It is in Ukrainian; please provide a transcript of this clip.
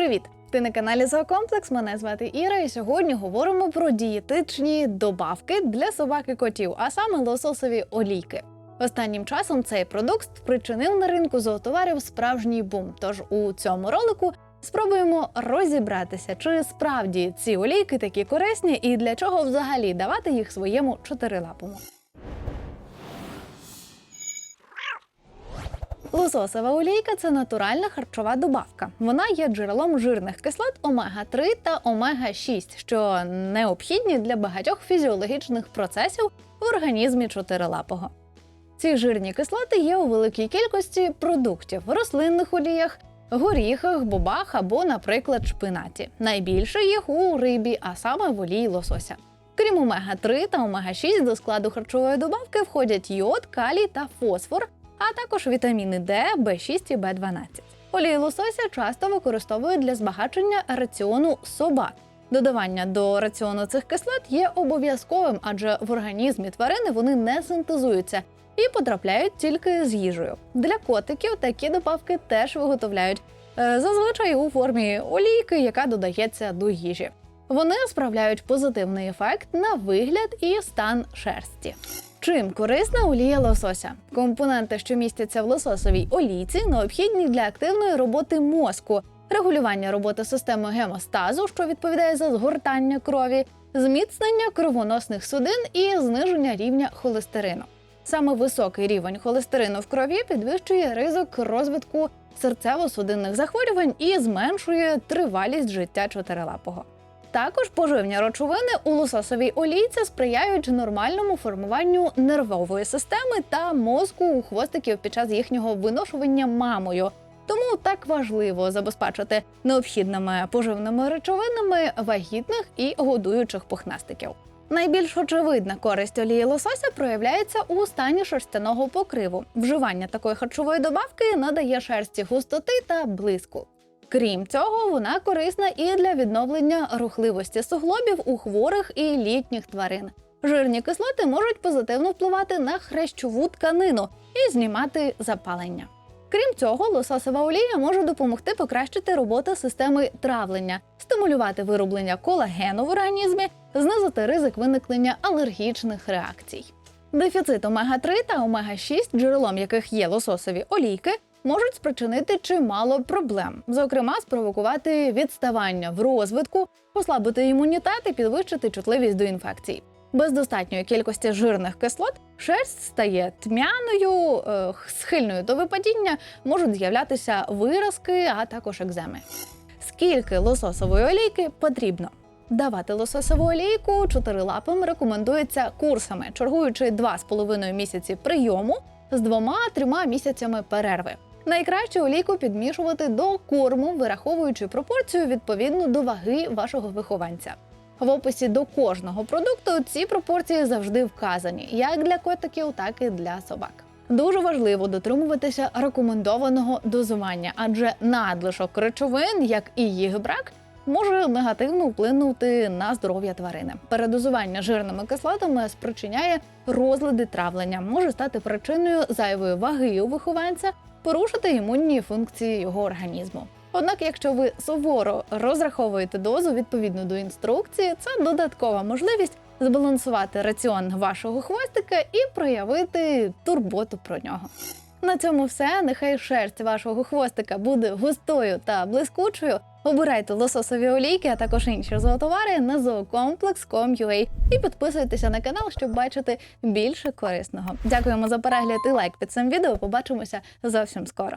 Привіт! Ти на каналі Зоокомплекс. Мене звати Іра, і сьогодні говоримо про дієтичні добавки для собак і котів, а саме лососові олійки. Останнім часом цей продукт спричинив на ринку зоотоварів справжній бум. Тож у цьому ролику спробуємо розібратися, чи справді ці олійки такі корисні і для чого взагалі давати їх своєму чотирилапому. Лососова олійка це натуральна харчова добавка. Вона є джерелом жирних кислот омега-3 та омега-6, що необхідні для багатьох фізіологічних процесів в організмі чотирилапого. Ці жирні кислоти є у великій кількості продуктів рослинних оліях, горіхах, бобах або, наприклад, шпинаті. Найбільше їх у рибі, а саме в олії лосося. Крім омега-3 та омега-6 до складу харчової добавки входять йод, калій та фосфор, а також вітаміни Д, В6 і В12. Олії лосося часто використовують для збагачення раціону собак. Додавання до раціону цих кислот є обов'язковим, адже в організмі тварини вони не синтезуються і потрапляють тільки з їжею. Для котиків такі добавки теж виготовляють е, зазвичай у формі олійки, яка додається до їжі. Вони справляють позитивний ефект на вигляд і стан шерсті. Чим корисна олія лосося? Компоненти, що містяться в лососовій олійці, необхідні для активної роботи мозку, регулювання роботи системи гемостазу, що відповідає за згортання крові, зміцнення кровоносних судин і зниження рівня холестерину. Саме високий рівень холестерину в крові підвищує ризик розвитку серцево-судинних захворювань і зменшує тривалість життя чотирилапого. Також поживні речовини у лососовій олійці сприяють нормальному формуванню нервової системи та мозку у хвостиків під час їхнього виношування мамою. Тому так важливо забезпечити необхідними поживними речовинами вагітних і годуючих пухнастиків. Найбільш очевидна користь олії лосося проявляється у стані шерстяного покриву. Вживання такої харчової добавки надає шерсті густоти та блиску. Крім цього, вона корисна і для відновлення рухливості суглобів у хворих і літніх тварин. Жирні кислоти можуть позитивно впливати на хрящову тканину і знімати запалення. Крім цього, лососова олія може допомогти покращити роботу системи травлення, стимулювати вироблення колагену в організмі, знизити ризик виникнення алергічних реакцій. Дефіцит омега-3 та омега-6, джерелом яких є лососові олійки, можуть спричинити чимало проблем, зокрема, спровокувати відставання в розвитку, послабити імунітет і підвищити чутливість до інфекцій. Без достатньої кількості жирних кислот шерсть стає тьмяною, е, схильною до випадіння, можуть з'являтися виразки, а також екземи. Скільки лососової олійки потрібно? Давати лососову олійку чотирилапим рекомендується курсами, чергуючи 2,5 місяці прийому з двома-трьома місяцями перерви. Найкраще олійку підмішувати до корму, вираховуючи пропорцію відповідно до ваги вашого вихованця. В описі до кожного продукту ці пропорції завжди вказані, як для котиків, так і для собак. Дуже важливо дотримуватися рекомендованого дозування, адже надлишок речовин, як і їх брак, може негативно вплинути на здоров'я тварини. Передозування жирними кислотами спричиняє розлади травлення, може стати причиною зайвої ваги у вихованця, порушити імунні функції його організму. Однак, якщо ви суворо розраховуєте дозу відповідно до інструкції, це додаткова можливість збалансувати раціон вашого хвостика і проявити турботу про нього. На цьому все. Нехай шерсть вашого хвостика буде густою та блискучою. Обирайте лососові олійки, а також інші зоотовари на zoocomplex.com.ua і підписуйтеся на канал, щоб бачити більше корисного. Дякуємо за перегляд і лайк під цим відео. Побачимося зовсім скоро.